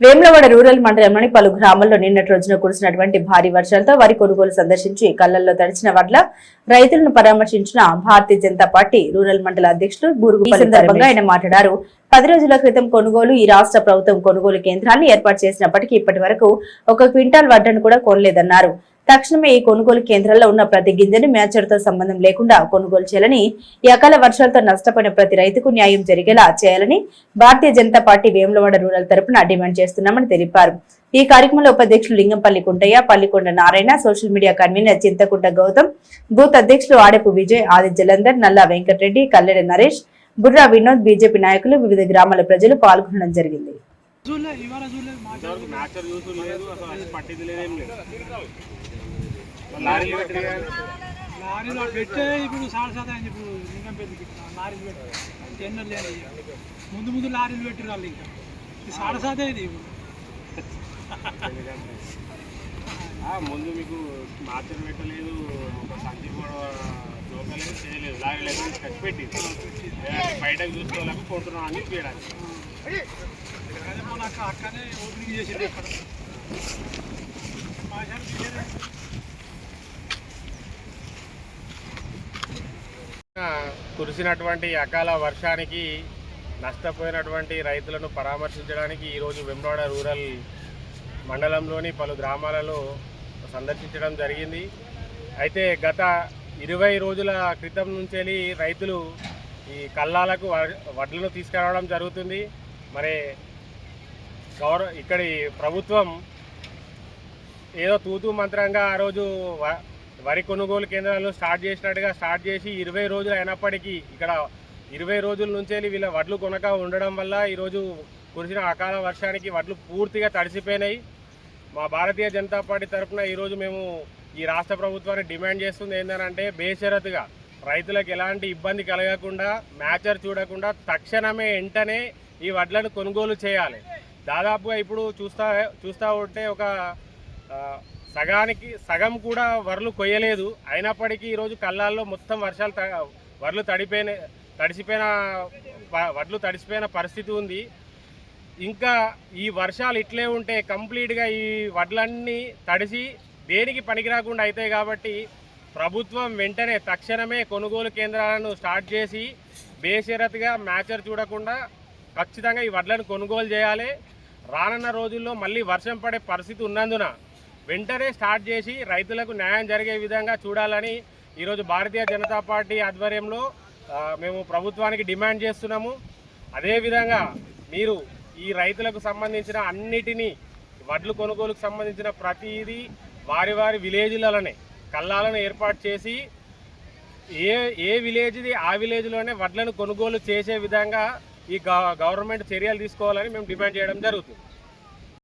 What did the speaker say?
Vemulawada rural మండలంలోని పలు గ్రామాల్లో నిన్నటి రోజున కురిసినటువంటి భారీ వర్షాలతో వరి కొనుగోలు సందర్శించి కళ్ళల్లో తడిచిన వడ్ల రైతులను పరామర్శించిన భారతీయ జనతా పార్టీ రూరల్ మండల బూరుగు ఈ సందర్భంగా ఆయన మాట్లాడారు. పది రోజుల క్రితం కొనుగోలు ఈ రాష్ట్ర ప్రభుత్వం కొనుగోలు కేంద్రాన్ని ఏర్పాటు చేసినప్పటికీ ఇప్పటి వరకు ఒక క్వింటాల్ వడ్డను కూడా కొనలేదన్నారు. తక్షణమే ఈ కొనుగోలు కేంద్రాల్లో ఉన్న ప్రతి గింజను మ్యాచర్తో సంబంధం లేకుండా కొనుగోలు చేయాలని ఈ అకాల వర్షాలతో నష్టపోయిన ప్రతి రైతుకు న్యాయం జరిగేలా చేయాలని భారతీయ జనతా పార్టీ వేములవాడ రూరల్ తరపున డిమాండ్ చేస్తున్నామని తెలిపారు. ఈ కార్యక్రమంలో ఉపాధ్యక్షులు Lingampalli Kuntaiah Pallikonda Narayana social media convener Chinthakunta Gautam booth అధ్యక్షులు ఆడపు విజయ్ ఆది జలంధర్ నల్లా వెంకటరెడ్డి కల్లెడ నరేష్ బుర్రా వినోద్ బీజేపీ నాయకులు వివిధ గ్రామాల ప్రజలు పాల్గొనడం జరిగింది. చూడలే ఇవాళ చూడలేదు మా ఇంతవరకు మ్యాచర్ చూసు లేదు అసలు పట్టింది లేదు ఏం లేదు. లారీలు పెట్టి ఇప్పుడు సాడ శాతం అయింది ఇప్పుడు లింగం పెట్టి లారీలు పెట్టి టెన్నర్ లేదు. ఇక. ముందు ముందు లారీలు పెట్టి వాళ్ళు ఇంకా. సాడ శాతం ఇది ఇప్పుడు. ముందు మీకు మ్యాచర్ పెట్టలేదు ఒక సంచి కూడా లోకలేదు చేయలేదు. లారీలు ఎక్కడ కట్టి పెట్టి బయటకు చూసుకోలేక కొంటున్నాం అని చేయడానికి. అదే మన అక్క అక్కనే ఓపెనింగ్ చేసింది అక్కడ మా శాతం తీసేదే. కురిసినటువంటి అకాల వర్షానికి నష్టపోయినటువంటి రైతులను పరామర్శించడానికి ఈరోజు వెంబడ రూరల్ మండలంలోని పలు గ్రామాలలో సందర్శించడం జరిగింది. అయితే గత ఇరవై రోజుల క్రితం నుంచి రైతులు ఈ కల్లాలకు వ- వడ్లను తీసుకురావడం జరుగుతుంది. మరి గౌర ఇక్కడి ప్రభుత్వం ఏదో తూతూ మంత్రంగా ఆ రోజు వ- వరి కొనుగోలు కేంద్రాలు స్టార్ట్ చేసినట్టుగా స్టార్ట్ చేసి ఇరవై రోజులు అయినప్పటికీ ఇక్కడ ఇరవై రోజుల నుంచే వీళ్ళ వడ్లు కొనక ఉండడం వల్ల ఈరోజు కురిసిన అకాల వర్షానికి వడ్లు పూర్తిగా తడిసిపోయినాయి. మా భారతీయ జనతా పార్టీ తరఫున ఈరోజు మేము ఈ రాష్ట్ర ప్రభుత్వాన్ని డిమాండ్ చేస్తుంది ఏంటంటే బేషరతుగా రైతులకు ఎలాంటి ఇబ్బంది కలగకుండా మ్యాచర్ చూడకుండా తక్షణమే వెంటనే ఈ వడ్లను కొనుగోలు చేయాలి. దాదాపుగా ఇప్పుడు చూస్తా చూస్తూ ఉంటే ఒక సగానికి సగం కూడా వరలు కొయ్యలేదు. అయినప్పటికీ ఈరోజు కళ్ళాల్లో మొత్తం వర్షాలు త- వరలు తడిపోయిన తడిసిపోయిన వడ్లు తడిసిపోయిన పరిస్థితి ఉంది. ఇంకా ఈ వర్షాలు ఇట్లే ఉంటే కంప్లీట్గా ఈ వడ్లన్నీ తడిసి దేనికి పనికిరాకుండా అవుతాయి కాబట్టి ప్రభుత్వం వెంటనే తక్షణమే కొనుగోలు కేంద్రాలను స్టార్ట్ చేసి బేషరత్గా మ్యాచర్ చూడకుండా ఖచ్చితంగా ఈ వడ్లను కొనుగోలు చేయాలి. రానున్న రోజుల్లో మళ్ళీ వర్షం పడే పరిస్థితి ఉన్నందున వెంటనే స్టార్ట్ చేసి రైతులకు న్యాయం జరిగే విధంగా చూడాలని ఈరోజు భారతీయ జనతా పార్టీ ఆధ్వర్యంలో మేము ప్రభుత్వానికి డిమాండ్ చేస్తున్నాము. అదేవిధంగా మీరు ఈ రైతులకు సంబంధించిన అన్నిటినీ వడ్లు కొనుగోలుకు సంబంధించిన ప్రతిదీ వారి వారి విలేజ్లలోనే కళ్ళాలను ఏర్పాటు చేసి ఏ ఏ విలేజ్ది ఆ విలేజ్లోనే వడ్లను కొనుగోలు చేసే విధంగా ఈ గవర్నమెంట్ చర్యలు తీసుకోవాలని మేము డిమాండ్ చేయడం జరుగుతుంది.